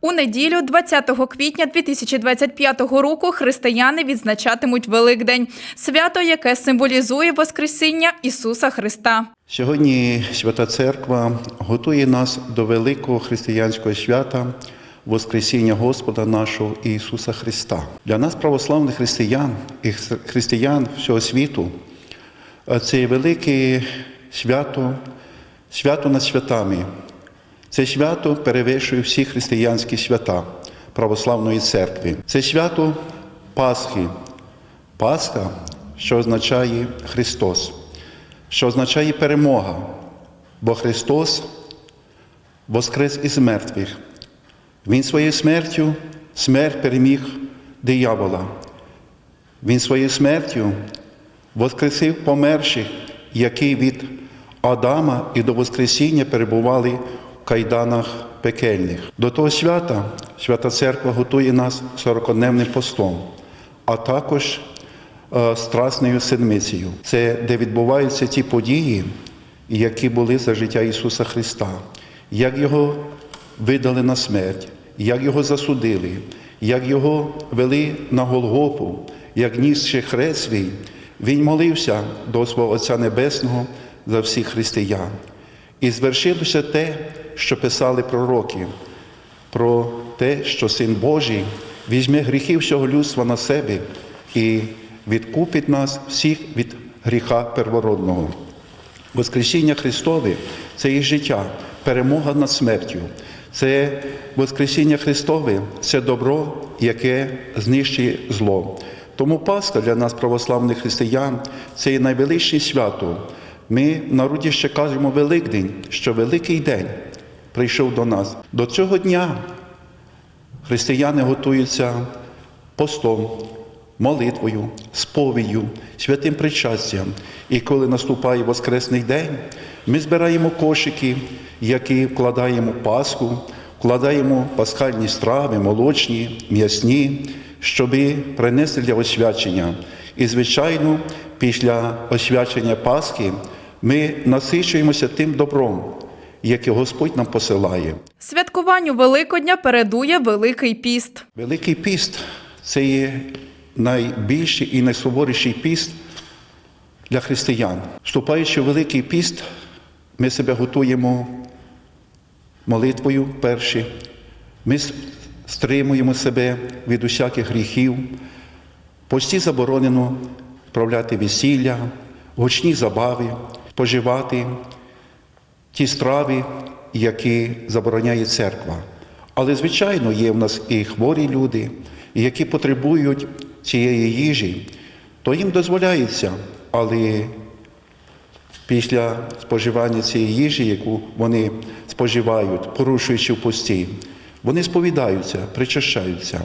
У неділю, 20 квітня 2025 року, християни відзначатимуть Великдень – свято, яке символізує Воскресіння Ісуса Христа. Сьогодні Свята Церква готує нас до великого християнського свята Воскресіння Господа нашого Ісуса Христа. Для нас, православних християн і християн всього світу, це велике свято, свято над святами. Це свято перевищує всі християнські свята православної церкви. Це свято Пасхи. Пасха, що означає Христос що означає перемога, бо Христос воскрес із мертвих. Він своєю смертю смерть переміг диявола. Він своєю смертю воскресив померших, які від Адама і до Воскресіння перебували кайданах пекельних. До того свята Свята Церква готує нас сорокодневним постом, а також е, Страсною седмицею. Це де відбуваються ті події, які були за життя Ісуса Христа, як Його видали на смерть, як Його засудили, як Його вели на Голгофу, як нісши хрест свій, Він молився до свого Отця Небесного за всіх християн. І звершилося те, що писали пророки, про те, що Син Божий візьме гріхи всього людства на себе і відкупить нас всіх від гріха первородного. Воскресіння Христове це і життя, перемога над смертю. Це Воскресіння Христове це добро, яке знищує зло. Тому Пасха для нас, православних християн, це і найвеличніше свято. Ми в народі ще кажемо Великдень, що Великий день прийшов до нас. До цього дня християни готуються постом, молитвою, сповіддю, святим причастям. І коли наступає Воскресний день, ми збираємо кошики, які вкладаємо Пасху, вкладаємо пасхальні страви, молочні, м'ясні, щоб принести для освячення. І, звичайно, після освячення Пасхи ми насичуємося тим добром, яке Господь нам посилає. Святкуванню Великодня передує Великий піст. Великий піст це є найбільший і найсуворіший піст для християн. Вступаючи в Великий піст, ми себе готуємо молитвою перші, ми стримуємо себе від усяких гріхів. Пості заборонено справляти весілля, гучні забави, споживати ті страви, які забороняє церква. Але, звичайно, є в нас і хворі люди, які потребують цієї їжі, то їм дозволяється, але після споживання цієї їжі, яку вони споживають, порушуючи в пості, вони сповідаються, причащаються.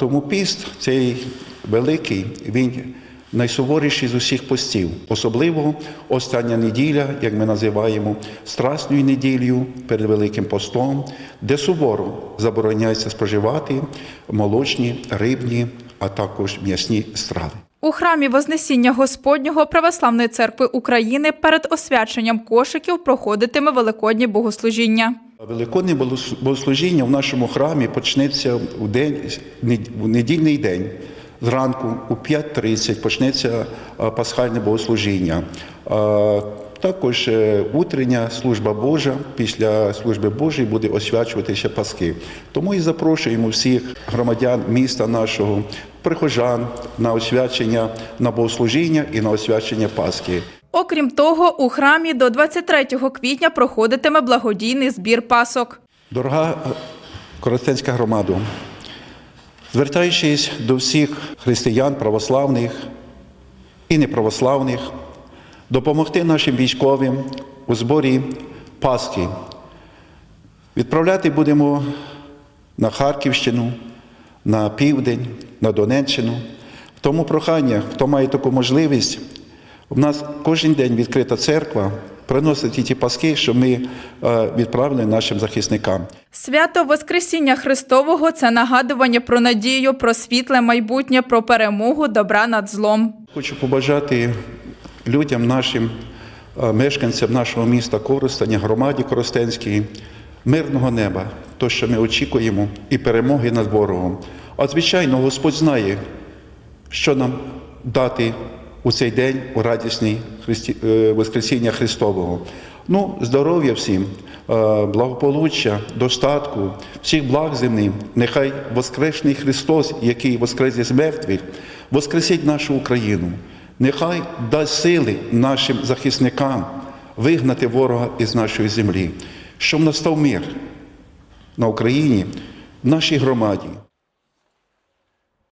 Тому піст цей великий, він найсуворіший з усіх постів, особливо остання неділя, як ми називаємо, страсною неділею перед Великим постом, де суворо забороняється споживати молочні, рибні, а також м'ясні страви. У храмі Вознесіння Господнього Православної церкви України перед освяченням кошиків проходитиме Великоднє богослужіння. Великодне богослужіння в нашому храмі почнеться у день, в недільний день. Зранку у 5.30 почнеться е, пасхальне богослужіння. Е, Також е, утрення служба Божа після служби Божої буде освячуватися Пасхи. Тому і запрошуємо всіх громадян міста нашого, прихожан на освячення на богослужіння і на освячення Пасхи. Окрім того, у храмі до 23 квітня проходитиме благодійний збір пасок. Дорога Коростенська громада, звертаючись до всіх християн, православних і неправославних, допомогти нашим військовим у зборі Пасхи. Відправляти будемо на Харківщину, на південь, на Донеччину. Тому прохання, хто має таку можливість, у нас кожен день відкрита церква, приносить ті паски, що ми е, відправили нашим захисникам. Свято Воскресіння Христового це нагадування про надію, про світле майбутнє, про перемогу добра над злом. Хочу побажати людям, нашим е, мешканцям нашого міста Коростеня, громаді Коростенській, мирного неба, то, що ми очікуємо, і перемоги над ворогом. А звичайно, Господь знає, що нам дати у цей день у радісний Христі... е, Воскресіння Христового. Ну, здоров'я всім, е, благополуччя, достатку, всіх благ земним. Нехай Воскрешний Христос, який воскрес із мертвих, воскресить нашу Україну. Нехай дасть сили нашим захисникам вигнати ворога із нашої землі, щоб настав мир на Україні, в нашій громаді.